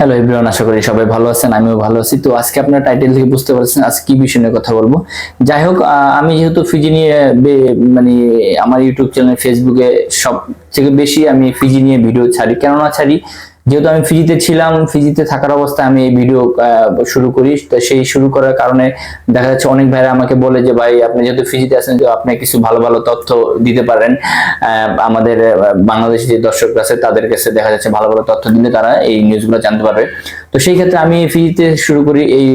Hello everyone আশা করি সবাই ভালো আছেন, আমিও ভালো আছি। তো আজকে আপনার টাইটেল থেকে বুঝতে পারছেন আজকে কি বিষয় নিয়ে কথা বলব। যাই হোক আমি যেহেতু ফিজি নিয়ে মানে আমার ইউটিউব চ্যানেল ফেসবুকে সব থেকে বেশি আমি ফিজি নিয়ে ভিডিও ছাড়ি। কেননা ছাড়ি যেহেতু আমি ফিজিতে ছিলাম ফিজিতে থাকার অবস্থায় আমি এই ভিডিও শুরু করি। তো সেই শুরু করার কারণে দেখা যাচ্ছে অনেক ভাইরা আমাকে বলে যে, ভাই, আপনি যেহেতু ফিজিতে আছেন যে আপনি কিছু ভালো ভালো তথ্য দিতে পারেন। আমাদের বাংলাদেশি যে দর্শক আছে, তাদের কাছে দেখা যাচ্ছে ভালো ভালো তথ্য দিলে তারা এই নিউজগুলো জানতে পারবে। তো সেই ক্ষেত্রে আমি ফিজিতে শুরু করি এই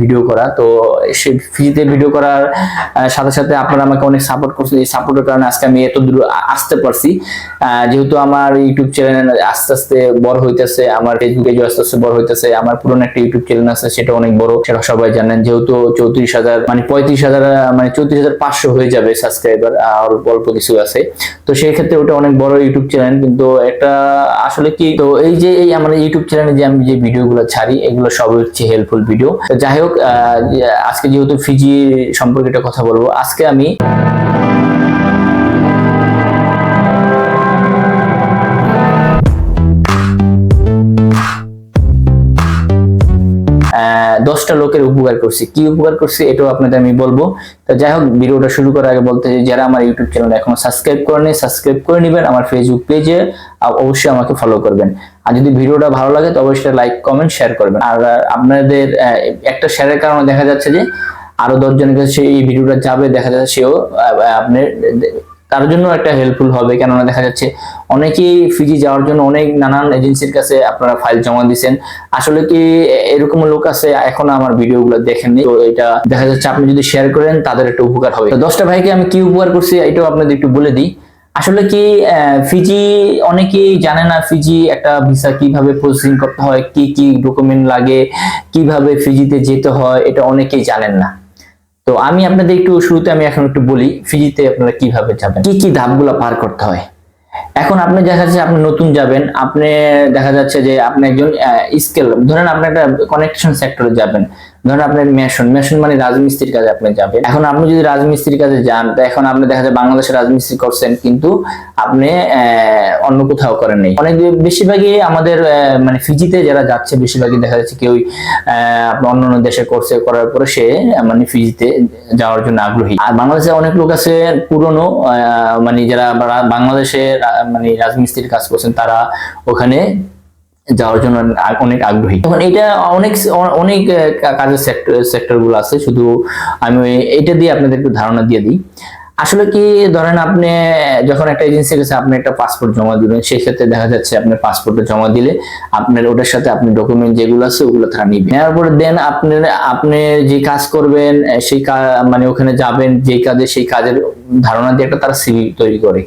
ভিডিও করা। তো সেই ফিজিতে ভিডিও করার সাথে সাথে আপনারা আমাকে অনেক সাপোর্ট করছেন। এই সাপোর্টের কারণে আজকে আমি এত দূর আসতে পারছি। যেহেতু আমার ইউটিউব চ্যানেল আস্তে আস্তে বড় হইতেছে, আমার ফেসবুক পেজ আস্তে আস্তে বড় হইতেছে, আমার পুরনো একটা ইউটিউব চ্যানেল আছে, সেটা অনেক বড়, সেটা সবাই জানেন, যেহেতু চৌত্রিশ হাজার মানে পঁয়ত্রিশ হাজার মানে চৌত্রিশ হাজার পাঁচশো হয়ে যাবে সাবস্ক্রাইবার আর অল্প কিছু আছে। তো সেই ক্ষেত্রে ওটা অনেক বড় ইউটিউব চ্যানেল কিন্তু একটা আসলে কি, তো এই যে, এই আমার ইউটিউব চ্যানেলে যে আমি যে ভিডিওগুলো ছাড়ি, এগুলো সবই হচ্ছে হেল্পফুল ভিডিও যাই হোক আজকে যেহেতু ফিজি সম্পর্কে কথা বলব, আজকে আমি দশটা লোকের উপকার করছি। কি উপকার করছি এটাও আপনাদের আমি বলব। তো যাই হোক ভিডিওটা শুরু করার আগে বলতে চাই, যারা আমার ইউটিউব চ্যানেল এখনও সাবস্ক্রাইব করেনি সাবস্ক্রাইব করে নেবেন আমার ফেসবুক পেজে অবশ্যই আমাকে ফলো করবেন। আর যদি ভিডিওটা ভালো লাগে তো অবশ্যই লাইক কমেন্ট শেয়ার করবেন। আর আপনাদের একটা শেয়ারের কারণে দেখা যাচ্ছে যে আরও দশজনের কাছে এই ভিডিওটা যাবে দেখা যাচ্ছে সেও আপনার তার জন্য একটা হেল্পফুল হবে। কেননা দেখা যাচ্ছে অনেকেই ফিজি যাওয়ার জন্য অনেক নানান এজেন্সির কাছে আপনারা ফাইল জমা দিয়েছেন আসলে কি এরকম লোক আছে, এখন আমার ভিডিওগুলো দেখেননি। তো এটা দেখা যাচ্ছে আপনি যদি শেয়ার করেন, তাদের একটা উপকার হবে। তো দশটা ভাইকে আমি কি উপকার করছি, এটাও আপনাদের একটু বলে দিই। আসলে কি ফিজি অনেকেই জানে না ফিজি একটা ভিসা কীভাবে প্রসেসিং করতে হয়, কি কি ডকুমেন্ট লাগে, কীভাবে ফিজিতে যেতে হয়, এটা অনেকেই জানেন না। তো আমি আপনাদের একটু শুরুতে আমি এখন একটু বলি ফিজিতে আপনারা কীভাবে যাবেন? কি কি ধাপগুলো পার করতে হয়? এখন আপনি দেখা যাচ্ছে আপনি নতুন যাবেন, আপনি দেখা যাচ্ছে যে আপনি একজন স্কেল, ধরেন আপনি একটা কানেকশন সেক্টরে যাবেন। ধরেন আপনার মেশন মেশন মানে রাজমিস্ত্রির কাজে আপনি যাবেন। এখন আপনি যদি রাজমিস্ত্রির কাজে যান, তো এখন আপনি দেখা যায় বাংলাদেশে রাজমিস্ত্রি করছেন, কিন্তু আপনি অন্য কোথাও করেন নেই। অনেক বেশিরভাগই আমাদের মানে ফিজিতে যারা যাচ্ছে, বেশিরভাগই দেখা যাচ্ছে কেউ অন্য অন্য দেশে কোর্সে করার পরে সে মানে ফিজিতে যাওয়ার জন্য আগ্রহী। আর বাংলাদেশে অনেক লোক আছে, পুরনো মানে যারা বাংলাদেশে মানে রাজমিস্ত্রির কাজ করছেন, তারা ওখানে যাওয়ার জন্য অনেক আগ্রহী। তখন এটা অনেক অনেক কাজের সেক্টর সেক্টরগুলো আছে, শুধু আমি এটা দিয়ে আপনাদের একটু ধারণা দিয়ে দিই। আসলে কি, ধরেন আপনি, যখন একটা এজেন্সির কাছে আপনি একটা পাসপোর্ট জমা দিবেন সেই ক্ষেত্রে দেখা যাচ্ছে আপনার পাসপোর্টটা জমা দিলে আপনার ওটার সাথে আপনি ডকুমেন্ট যেগুলো আছে, ওগুলো তারা নিবে। নেওয়ার পরে দেন আপনার আপনি যে কাজ করবেন সেই মানে ওখানে যাবেন, যে কাজে সেই কাজের ধারণা দিয়ে একটা তারা সিভি তৈরি করে।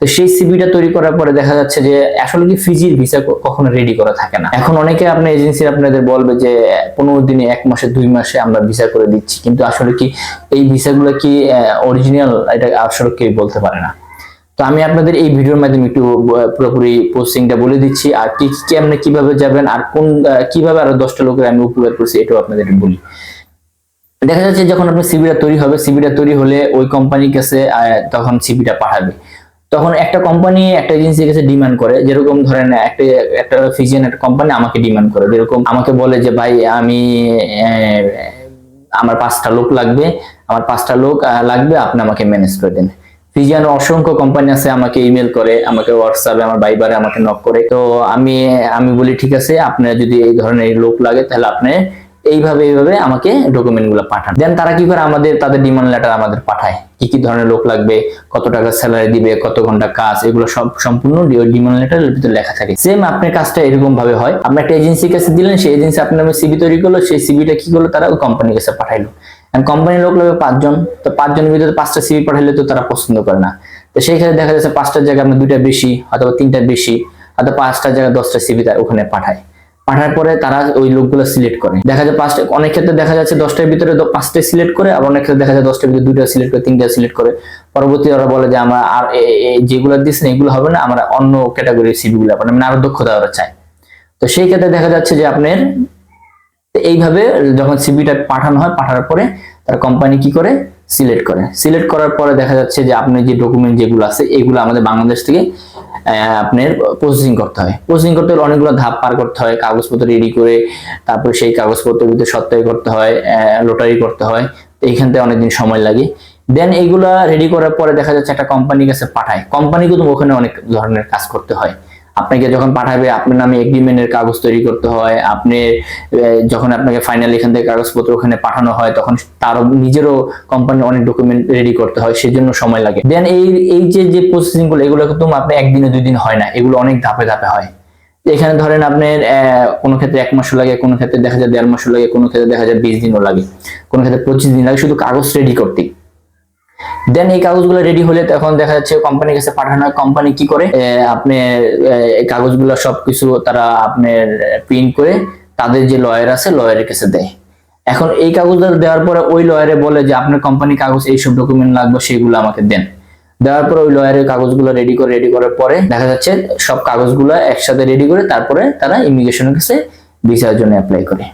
তো সেই সিভিটা তৈরি করার পরে দেখা যাচ্ছে যে আসলে কি ফিজির ভিসা কখনো রেডি করা থাকে না। এখন অনেকে আপনার এজেন্সি আপনাদের বলবে যে, পনেরো দিনে, এক মাসে, দুই মাসে আমরা ভিসা করে দিচ্ছি। কিন্তু আসলে কি এই ভিসাগুলো কি অরিজিনাল এটা আসলে কেউ বলতে পারে না। তো আমি আপনাদের এই ভিডিওর মাধ্যমে একটু পুরোপুরি পোস্টিংটা বলে দিচ্ছি। আর কি কি আপনি কীভাবে যাবেন, আর কোন কীভাবে আরও দশটা লোকের আমি উপকার করছি, এটাও আপনাদের বলি। দেখা যাচ্ছে যখন আপনার সিবিটা তৈরি হবে সিবিটা তৈরি হলে ওই কোম্পানির কাছে তখন সিবিটা পাঠাবে। তখন একটা কোম্পানি একটা এজেন্সির কাছে ডিমান্ড করে, যেরকম ধরেন একটা একটা ফিজিয়ান একটা কোম্পানি আমাকে ডিমান্ড করে। যেরকম আমাকে বলে যে, ভাই, আমি আমার পাঁচটা লোক লাগবে, আমার পাঁচটা লোক লাগবে, আপনি আমাকে ম্যানেজ করে দেন। ফিজিয়ান অসংখ্য কোম্পানি আছে, আমাকে ইমেল করে, আমাকে হোয়াটসঅ্যাপে আমার বাইবারে আমাকে নক করে। তো আমি আমি বলি, ঠিক আছে, আপনার যদি এই ধরনের লোক লাগে, তাহলে আপনি এইভাবে এইভাবে আমাকে ডকুমেন্টগুলো পাঠান। দেন তারা কি করে আমাদের, তাদের ডিমান্ড লেটার আমাদের পাঠায়। কি কি ধরনের লোক লাগবে, কত টাকা স্যালারি দিবে, কত ঘণ্টা কাজ, এগুলো সব সম্পূর্ণ ডিমান্ড লেটার ভিতরে লেখা থাকে। সেম আপনার কাজটা এরকম ভাবে হয়। আপনি একটা এজেন্সির কাছে দিলেন, সেই এজেন্সি আপনার নামে সিবি তৈরি করল, সেই সিবিটা কি করল, তারা ওই কোম্পানির কাছে পাঠাইলো। কোম্পানির লোক লাগবে পাঁচজন। তো পাঁচজনের ভিতরে পাঁচটা সিবি পাঠাইলে তো তারা পছন্দ করে না। তো সেই ক্ষেত্রে দেখা যাচ্ছে পাঁচটার জায়গায় আপনার দুইটা বেশি, অথবা তিনটা বেশি, অথবা পাঁচটার জায়গায় দশটা সিবি ওখানে পাঠায়। পাঠার পরে তারা ওই লোকগুলো সিলেক্ট করে। দেখা যায় পাঁচটা অনেক ক্ষেত্রে দেখা যাচ্ছে দশটার ভিতরে পাঁচটা সিলেক্ট করে আবার অনেক ক্ষেত্রে দেখা যায় দশটার ভিতরে দুইটা সিলেক্ট করে তিনটা সিলেক্ট করে। পরবর্তী ওরা বলে যে আমরা আর যেগুলো দিচ্ছেন এগুলো হবে না আমরা অন্য ক্যাটাগরির সিবি গুলো পাঠাবো, মানে আরও দক্ষতা ওরা চায়। তো সেই ক্ষেত্রে দেখা যাচ্ছে যে আপনার এইভাবে যখন সিবিটা পাঠানো হয় পাঠানোর পরে তার কোম্পানি কি করে? সিলেক্ট করে। সিলেক্ট করার পরে দেখা যাচ্ছে যে আপনি যে ডকুমেন্ট যেগুলো আছে এগুলো আমাদের বাংলাদেশ থেকে আপনার প্রসেসিং করতে হয়। প্রসেসিং করতে হলে অনেকগুলো ধাপ পার করতে হয়। কাগজপত্র রেডি করে তারপর সেই কাগজপত্রের ভিতরে সত্যায় করতে হয় লোটারি করতে হয়। এইখান থেকে অনেকদিন সময় লাগে। দেন এইগুলা রেডি করার পরে দেখা যাচ্ছে একটা কোম্পানির কাছে পাঠায়। কোম্পানি কিন্তু ওখানে অনেক ধরনের কাজ করতে হয়। আপনাকে যখন পাঠাবে, আপনার নামে এগ্রিমেন্টের কাগজ তৈরি করতে হয়, আপনি যখন আপনাকে ফাইনাল এখান থেকে কাগজপত্র ওখানে পাঠানো হয়, তখন তার নিজেরও কোম্পানির অনেক ডকুমেন্ট রেডি করতে হয়, সেজন্য সময় লাগে। দেন এই এই যে যে প্রসেসিংগুলো, এগুলো কিন্তু আপনার একদিনে দুই দিন হয় না, এগুলো অনেক ধাপে ধাপে হয়। এখানে ধরেন আপনার কোনো ক্ষেত্রে এক মাসও লাগে, কোনো ক্ষেত্রে দেখা যায় দেড় মাসও লাগে, কোনো ক্ষেত্রে দেখা যায় বিশ দিনও লাগে, কোনো ক্ষেত্রে পঁচিশ দিন লাগে, শুধু কাগজ রেডি করতে দেন এই কাগজগুলো রেডি হলে তখন দেখা যাচ্ছে কোম্পানির কাছে পাঠানো হয়। কোম্পানি কি করে? আপনি এই কাগজগুলো সবকিছু তারা আপনার প্রিন্ট করে তাদের যে লয়ার আছে লয়ারের কাছে দেয়। এখন এই কাগজগুলো দেওয়ার পরে ওই লয়ারে বলে যে, আপনার কোম্পানি কাগজ, এইসব ডকুমেন্ট লাগবে, সেগুলো আমাকে দেন। দেওয়ার পরে ওই লয়ারের কাগজগুলো রেডি করে রেডি করার পরে দেখা যাচ্ছে সব কাগজগুলো একসাথে রেডি করে তারপরে তারা ইমিগ্রেশনের কাছে ভিসার জন্য অ্যাপ্লাই করে।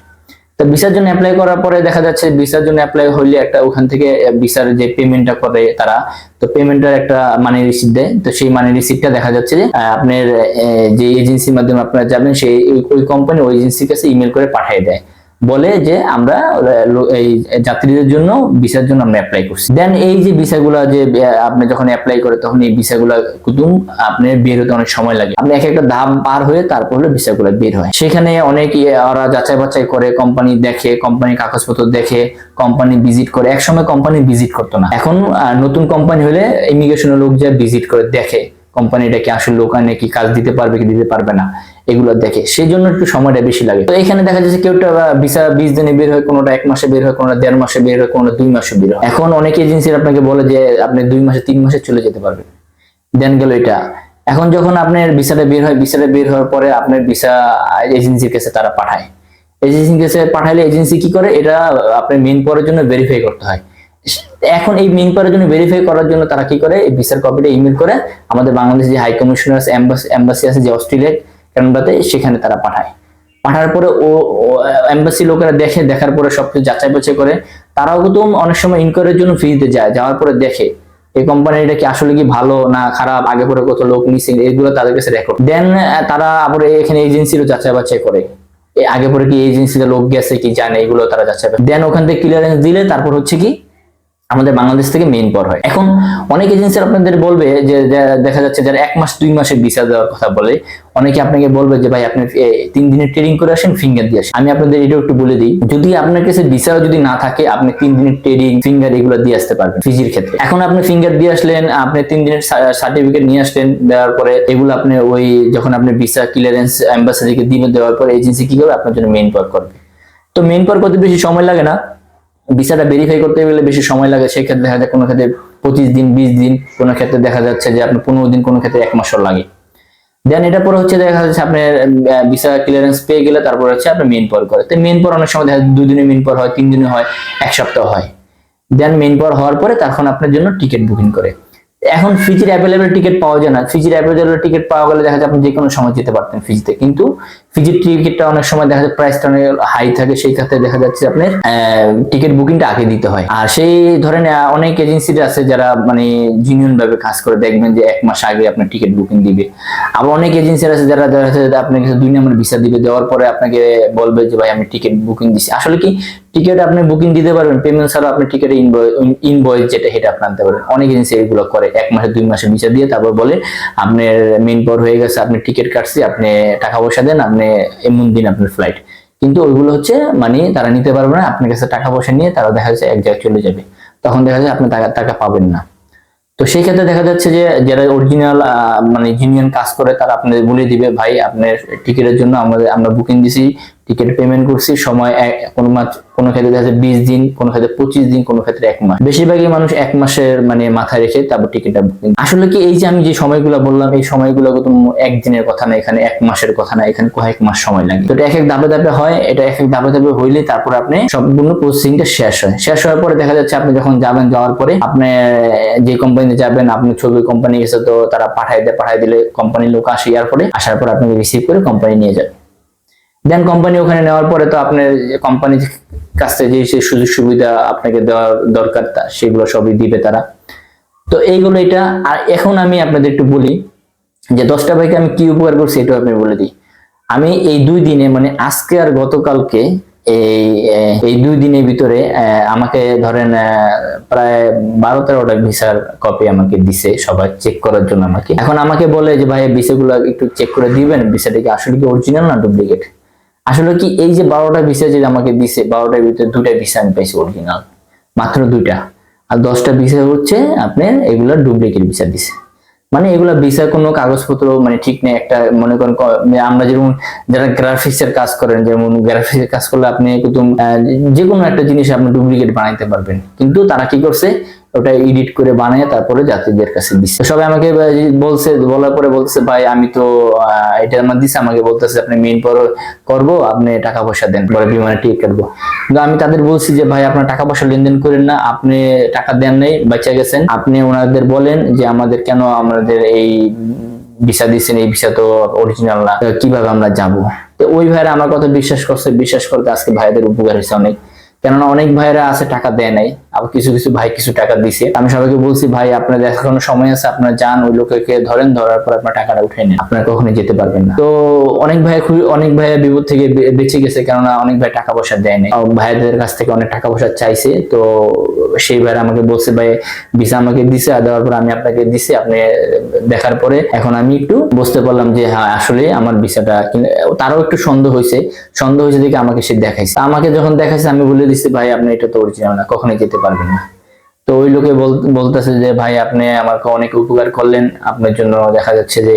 তো ভিসার জন্য অ্যাপ্লাই করার পরে দেখা যাচ্ছে ভিসার জন্য অ্যাপ্লাই হইলে একটা ওখান থেকে ভিসার যে পেমেন্টটা করে তারা, তো পেমেন্টের একটা মানি রিসিপ্ট দেয়। তো সেই মানি রিসিপ্টটা দেখা যাচ্ছে যে আপনার যে এজেন্সির মাধ্যমে আপনারা যাবেন, সেই ওই কোম্পানি ওই এজেন্সির কাছে ইমেল করে পাঠিয়ে দেয়। বলে যে আমরা এই যাত্রীদের জন্য ভিসার জন্য আমরা অ্যাপ্লাই করছি। দেন এই যে ভিসাগুলো যে আপনি যখন অ্যাপ্লাই করে তখন এই ভিসাগুলো কুতুম, আপনার বের হতে অনেক সময় লাগে। আপনি এক একটা ধাপ পার হয়ে তারপর হলো ভিসাগুলো বের হয়। সেখানে অনেক ইয়ে ওরা যাচাই বাছাই করে কোম্পানি দেখে কোম্পানি কাগজপত্র দেখে কোম্পানি ভিজিট করে। একসময় কোম্পানি ভিজিট করতো না। এখন নতুন কোম্পানি হলে ইমিগ্রেশনের লোক যা ভিজিট করে দেখে কোম্পানিটা কি আসলে লোক কি কাজ দিতে পারবে কি দিতে পারবে না, এগুলো দেখে। সেই জন্য একটু সময়টা বেশি লাগে। তো এখানে দেখা যাচ্ছে কেউটা ভিসা বিশ দিনে বের হয়, কোনোটা এক মাসে বের হয়, কোনোটা দেড় মাসে বের হয়, কোনোটা দুই মাসে বের হয়। এখন অনেক এজেন্সির আপনাকে বলে যে, আপনি দুই মাসে, তিন মাসে চলে যেতে পারবেন। দেন গেল এটা। এখন যখন আপনার ভিসাটা বের হয় ভিসাটা বের হওয়ার পরে আপনার ভিসা এজেন্সির কাছে তারা পাঠায়। এজেন্সির কাছে পাঠাইলে এজেন্সি কি করে? এটা আপনার মেন পরের জন্য ভেরিফাই করতে হয়। এখন এই মেন পরের জন্য ভেরিফাই করার জন্য তারা কি করে? এই ভিসার কপিটা ইমেল করে আমাদের বাংলাদেশ যে হাই কমিশনার এম্বাসি আছে যে অস্ট্রেলিয়া কানাডাতে সেখানে তারা পাঠায়। পাঠার পরে ও এম্বাসি লোকেরা দেখে, দেখার পরে সবকিছু যাচাই বাছাই করে। তারাও কিন্তু অনেক সময় ইনকোয়ারির জন্য ফ্রিতে যায়, যাওয়ার পরে দেখে। এই কোম্পানিটা কি আসলে কি ভালো না খারাপ? আগে পরে কত লোক নিছে এগুলো তাদের কাছে রেকর্ড দেন তারা আবার এখানে এজেন্সিরও যাচাই বাছাই করে। আগে পরে কি এজেন্সিতে লোক গেছে কি জানে? এগুলো তারা যাচাই দেন ওখান থেকে ক্লিয়ারেন্স দিলে তারপর হচ্ছে কি আমাদের বাংলাদেশ থেকে মেইন পর হয়। এখন অনেক এজেন্সি আপনাদের বলবে যে দেখা যাচ্ছে যারা এক মাস, দুই মাসের ভিসা দেওয়ার কথা বলে, অনেকে আপনাকে বলবে যে, ভাই, আপনি তিন দিনের ট্রেনিং করে আসেন ফিঙ্গার দিয়ে আসেন। আমি আপনাদের এটাও একটু বলে দিই, যদি আপনার কাছে ভিসা যদি না থাকে, আপনি তিন দিনের ট্রেনিং ফিঙ্গার এগুলো দিয়ে আসতে পারবেন ফিজির ক্ষেত্রে। এখন আপনি ফিঙ্গার দিয়ে আসলেন, আপনি তিন দিনের সার্টিফিকেট নিয়ে আসলেন, দেওয়ার পরে এগুলো আপনি ওই যখন আপনি ভিসা ক্লিয়ারেন্স অ্যাম্বাসাডিকে দিবে, দেওয়ার পরে এজেন্সি কি করবে? আপনার জন্য মেইন পর করবে। তো মেইন পর করতে বেশি সময় লাগে না। ভিসাটা ভেরিফাই করতে গেলে বেশি সময় লাগে সেই ক্ষেত্রে দেখা যায় কোনো ক্ষেত্রে পঁচিশ দিন, বিশ দিন, কোনো ক্ষেত্রে দেখা যাচ্ছে যে আপনার পনেরো দিন, কোনো ক্ষেত্রে এক মাসও লাগে। দেন এটা পরে হচ্ছে দেখা যাচ্ছে আপনার ভিসা ক্লিয়ারেন্স পেয়ে গেলে তারপর হচ্ছে আপনার মেন পর করে। তো মেন পর অনেক সময় দেখা যায় দুদিনে মেন পর হয় তিন দিনে হয়, এক সপ্তাহ হয়। দেন মেন পর হওয়ার পরে তখন আপনার জন্য টিকিট বুকিং করে। এখন ফিজির অ্যাভেলেবল টিকিট পাওয়া যায় না। ফিজির অ্যাভেলেবল টিকিট পাওয়া গেলে দেখা যায় আপনি যে কোনো সময় যেতে পারতেন ফিজিতে কিন্তু ফিজির টিকিটটা অনেক সময় দেখা যায় প্রাইসটা অনেক হাই থাকে, সেই ক্ষেত্রে দেখা যাচ্ছে আপনার টিকিট বুকিংটা আগে দিতে হয়। আর সেই ধরেন অনেক এজেন্সি আছে যারা মানে জিনিয়ন ভাবে কাজ করে, দেখবেন যে এক মাস আগে আপনার টিকিট বুকিং দিবে। আবার অনেক এজেন্সি আছে যারা দেখা যাচ্ছে কাছে দুই নম্বর ভিসা দিবে, দেওয়ার পরে আপনাকে বলবে যে, ভাই, আমি টিকিট বুকিং দিছি। আসলে কি টিকিট আপনি বুকিং দিতে পারবেন পেমেন্ট ছাড়া আপনি টিকিট ইনভয়েস যেটা সেটা আপনি আনতে পারবেন। অনেক এজেন্সি এগুলো করে, এক মাসে, দুই মাসে ভিসা দিয়ে তারপর বলে, আপনার মেন পর হয়ে গেছে, আপনি টিকিট কাটছি, আপনি টাকা পয়সা দেন, আপনি এমন দিন আপনার ফ্লাইট কিন্তু ওইগুলো হচ্ছে মানে তারা নিতে পারবে না, আপনার কাছে টাকা পয়সা নিয়ে তারা দেখা যাচ্ছে এক জায়গায় চলে যাবে। তখন দেখা যায় আপনি টাকা টাকা পাবেন না। তো সেই ক্ষেত্রে দেখা যাচ্ছে যে যারা অরিজিনাল মানে জিনিয়ান কাজ করে, তারা আপনাদের বলে দিবে, ভাই, আপনার টিকিটের জন্য আমাদের আমরা বুকিং দিছি টিকিট পেমেন্ট করছি, সময় কোনো মাস কোনো ক্ষেত্রে দেখা যাচ্ছে বিশ দিন, কোনো ক্ষেত্রে পঁচিশ দিন, কোনো ক্ষেত্রে এক মাস। বেশিরভাগই মানুষ এক মাসের মানে মাথায় রেখে তারপর টিকিটটা বুকিং আসলে কি, এই যে আমি যে সময়গুলো বললাম, এই সময়গুলো তো একদিনের কথা না, এখানে এক মাসের কথা না, এখানে কয়েক মাস সময় লাগে। তো এটা এক এক ধাপে ধাপে হয়, এটা এক এক ধাপে ধাপে হইলে তারপর আপনি সম্পূর্ণ প্রসেসিংটা শেষ হয়। শেষ হওয়ার পরে দেখা যাচ্ছে আপনি যখন যাবেন, যাওয়ার পরে আপনি, যে কোম্পানিতে যাবেন, আপনি ছবি কোম্পানি গেছে তো তারা পাঠাই দেয় পাঠাই দিলে কোম্পানির লোক আসে, ইয়ার পরে আসার পর আপনাকে রিসিভ করে কোম্পানি নিয়ে যাবে দেন কোম্পানি ওখানে নেওয়ার পরে তো আপনার কোম্পানির কাছ থেকে যে সুযোগ সুবিধা আপনাকে দেওয়ার দরকার তা- সেগুলো সবই দিবে তারা। তো এইগুলো এটা, আর এখন আমি আপনাদের একটু বলি যে দশটা ভাইকে আমি কি উপকার করছি এটাও আপনি বলে দিই। আমি এই দুই দিনে মানে আজকে আর গতকালকে এই এই দুই দিনের ভিতরে আমাকে ধরেন প্রায় বারো তেরোটা ভিসার কপি আমাকে দিছে, সবাই চেক করার জন্য আমাকে। এখন আমাকে বলে যে, ভাই, ভিসাগুলো একটু চেক করে দিবেন, ভিসাটা কি আসলে কি অরিজিনাল না ডুপ্লিকেট আসলে কি এই যে বারোটা ভিসা যে আমাকে দিছে, বারোটার ভিতরে দুইটা ভিসা আমি পাইছি অরিজিনাল মাত্র দুইটা। আর দশটা ভিসা হচ্ছে আপনার এগুলো ডুপ্লিকেট ভিসা দিছে। মানে এগুলা ভিসা কোনো কাগজপত্র মানে ঠিক নেই, একটা মনে করেন মানে আমরা যেমন যারা গ্রাফিক্স এর কাজ করেন, যেমন গ্রাফিক্স এর কাজ করলে আপনি যে কোনো একটা জিনিস আপনি ডুপ্লিকেট বানাইতে পারবেন। কিন্তু তারা কি করছে ওটা এডিট করে বানিয়ে তারপরে যাত্রীদের কাছে দিচ্ছে সবাই আমাকে বলছে, বলার পরে বলতেছে, ভাই, আমি তো এটা আমার দিছে। আমাকে বলতেছে, আপনি মেইন পর করব, আপনি টাকা পয়সা দেন, পরে বিমানে টিকিট কাটবো কিন্তু আমি তাদের বলছি যে, ভাই, আপনার টাকা পয়সা লেনদেন করেন না, আপনি টাকা দেন নাই বাচ্চা গেছেন। আপনি ওনাদের বলেন যে, আমাদের কেন আমাদের এই ভিসা দিচ্ছেন এই ভিসা তো অরিজিনাল না কীভাবে আমরা যাব? তো ওই ভাইরা আমার কথা বিশ্বাস করছে, বিশ্বাস করতে আজকে ভাইদের উপকার হয়েছে অনেক। কেননা অনেক ভাইরা আছে, টাকা দেয় নাই। আবার কিছু কিছু ভাই কিছু টাকা দিছে। আমি সবাইকে বলছি, ভাই, আপনার এখনও সময় আছে, আপনারা যান, ওই লোককে ধরেন, ধরার পর আপনার টাকাটা উঠে নেন। আপনারা কখনোই যেতে পারবেন না। তো অনেক ভাই খুবই, অনেক ভাই বিপদ থেকে বেঁচে গেছে, কেননা অনেক ভাই টাকা পয়সা দেয় নাই। আর ভাইদের কাছ থেকে অনেক টাকা পয়সা চাইছে। তো সেই ভাইরা আমাকে বলছে, ভাই, ভিসা আমাকে দিছে, আর দেওয়ার পর আমি আপনাকে দিছি, আপনি দেখার পরে এখন আমি একটু বুঝতে পারলাম যে হ্যাঁ আসলে আমার ভিসাটা তারও একটু সন্দেহ হয়েছে। সন্দেহ হয়েছে দেখে আমাকে সে দেখাইছে। আমাকে যখন দেখাইছে, আমি বলে দিছি, ভাই, আপনি এটা তো অরিজিনাল না, কখনোই যেতে পারবেন না। তো ওই লোকে বলতেছে যে, ভাই, আপনি আমাকে অনেক উপকার করলেন। আপনার জন্য দেখা যাচ্ছে যে,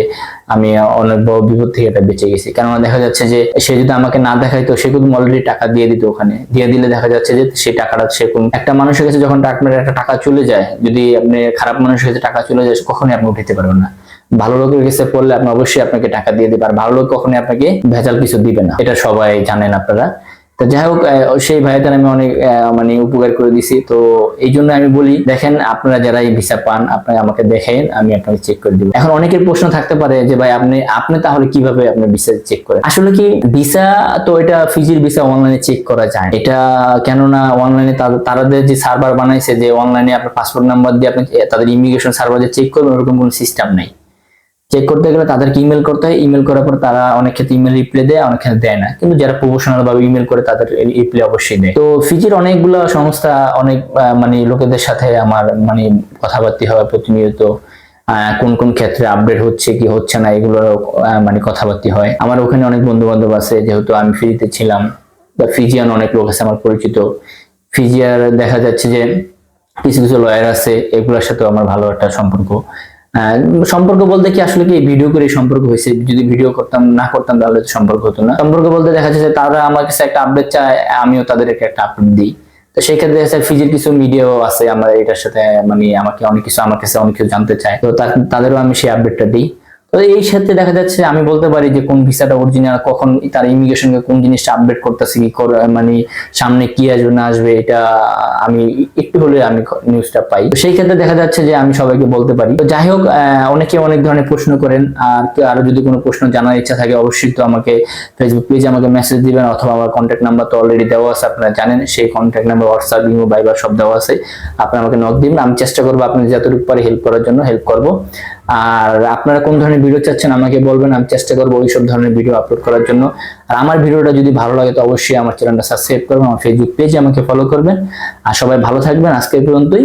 আমি অনেক বড় বিপদ থেকে এটা বেঁচে গেছি। কেননা দেখা যাচ্ছে যে, সে যদি আমাকে না দেখাইতো, সে কিন্তু অলরেডি টাকা দিয়ে দিত ওখানে। দিয়ে দিলে দেখা যাচ্ছে যে সেই টাকাটা সেরকম একটা মানুষের কাছে যখন আপনার একটা টাকা চলে যায়, যদি আপনি খারাপ মানুষের কাছে টাকা চলে যায়, কখনোই আপনি উঠাতে পারবেন না। ভালো লোকের কাছে পড়লে আপনি অবশ্যই আপনাকে টাকা দিয়ে দিবে, আর ভালো লোক কখনোই আপনাকে ভেজাল কিছু দিবে না। এটা সবাই জানেন আপনারা। তো যাই হোক সেই ভাইদের আমি অনেক মানে উপকার করে দিছি। তো এই জন্য আমি বলি, দেখেন, আপনারা যারা এই ভিসা পান, আপনারা আমাকে দেখেন, আমি আপনাকে চেক করে দিব। এখন অনেকের প্রশ্ন থাকতে পারে যে, ভাই, আপনি আপনি তাহলে কীভাবে আপনি ভিসা চেক করেন? আসলে কি, ভিসা তো এটা ফিজির ভিসা অনলাইনে চেক করা যায়। এটা কেননা অনলাইনে তাদের যে সার্ভার বানাইছে, যে অনলাইনে আপনার পাসপোর্ট নাম্বার দিয়ে আপনি তাদের ইমিগ্রেশন সার্ভার যে চেক করবেন, ওরকম কোনো সিস্টেম নেই। চেক করতে গেলে তাদেরকে ইমেল করতে হয়। ইমেল করার পর তারা অনেক ক্ষেত্রে ইমেল রিপ্লাই দেয় অনেক ক্ষেত্রে দেয় না। কিন্তু যারা প্রফেশনাল ভাবে ইমেল করে তাদের রিপ্লাই অবশ্যই দেয়। তো ফিজির অনেকগুলো সংস্থা অনেক মানে লোকেদের সাথে আমার মানে কথাবার্তা হয় প্রতিনিয়ত। কোন কোন ক্ষেত্রে আপডেট হচ্ছে কি হচ্ছে না এগুলো আহ, মানে কথাবার্তা হয়। আমার ওখানে অনেক বন্ধু বান্ধব আছে যেহেতু আমি ফ্রিতে ছিলাম। বা ফিজিয়ান অনেক লোক আছে আমার পরিচিত। ফিজিয়ার দেখা যাচ্ছে যে কিছু কিছু লয়ার আছে এগুলোর সাথে আমার ভালো একটা সম্পর্ক। সম্পর্ক বলতে কি আসলে কি? ভিডিও করে সম্পর্ক হয়েছে। যদি ভিডিও করতাম, না করতাম, তাহলে সম্পর্ক হতো না। সম্পর্ক বলতে দেখা যাচ্ছে তারা আমার কাছে একটা আপডেট চায়, আমিও তাদেরকে একটা আপডেট দিই। তো সেই ক্ষেত্রে দেখা যাচ্ছে ফিজির কিছু মিডিয়াও আছে, আমরা এটার সাথে মানে আমাকে অনেক কিছু, আমার কাছে অনেক কিছু জানতে চায়। তো তাদেরও আমি সেই আপডেটটা দিই। তো এই ক্ষেত্রে দেখা যাচ্ছে আমি বলতে পারি যে কোন ভিসাটা অরিজিনাল কখন তার ইমিগ্রেশনকে কোন জিনিসটা আপডেট করতেছে, কি মানে সামনে কি আসবে, না আসবে, এটা আমি একটু হলে আমি নিউজটা পাই। তো সেই ক্ষেত্রে দেখা যাচ্ছে যে আমি সবাইকে বলতে পারি। তো যাই হোক অনেকে অনেক ধরনের প্রশ্ন করেন। আর আরও যদি কোনো প্রশ্ন জানার ইচ্ছা থাকে, অবশ্যই তো আমাকে ফেসবুক পেজে আমাকে মেসেজ দিবেন, অথবা আমার কন্ট্যাক্ট নাম্বার তো অলরেডি দেওয়া আছে, আপনারা জানেন, সেই contact number WhatsApp imo Viber সব দেওয়া আছে। আপনারা আমাকে নক দিবেন। আমি চেষ্টা করব আপনাদের যতটুকু পারি হেল্প করার জন্য হেল্প করব। আর আপনারা কোন ধরনের ভিডিও চাচ্ছেন আমাকে বলবেন, আমি চেষ্টা করব ওই সব ধরনের ভিডিও আপলোড করার জন্য। আর আমার ভিডিওটা যদি ভালো লাগে তো অবশ্যই আমার চ্যানেলটা সাবস্ক্রাইব করবেন, আমার ফেসবুক পেজে আমাকে ফলো করবেন। আর সবাই ভালো থাকবেন, আজকে এই পর্যন্তই।